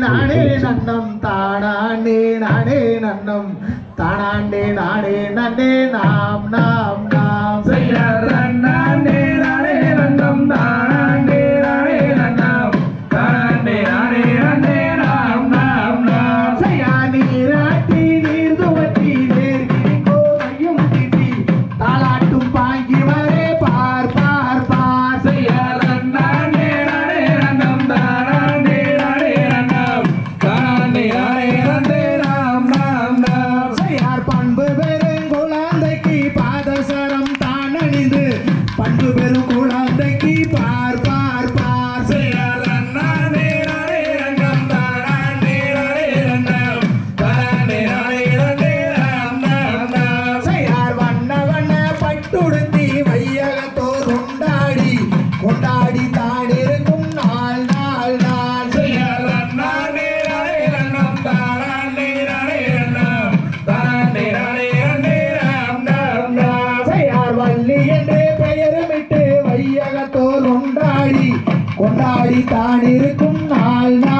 நானே நன்னம் தானாண்டே நானே நன்னம். தானாண்டே நானே நன்னே நாம் நாம். பெயருமிட்டு வையகத்தோல் கொண்டாடி கொண்டாடி தான் இருக்கும் நாள் நாள்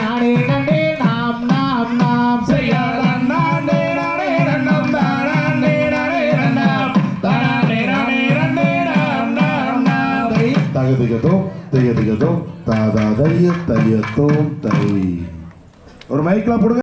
நானே நண்டே நாம் நாம் நாம். செய்யாதான் நானே நானே தை ஒரு மைக்லாம் போடுங்க.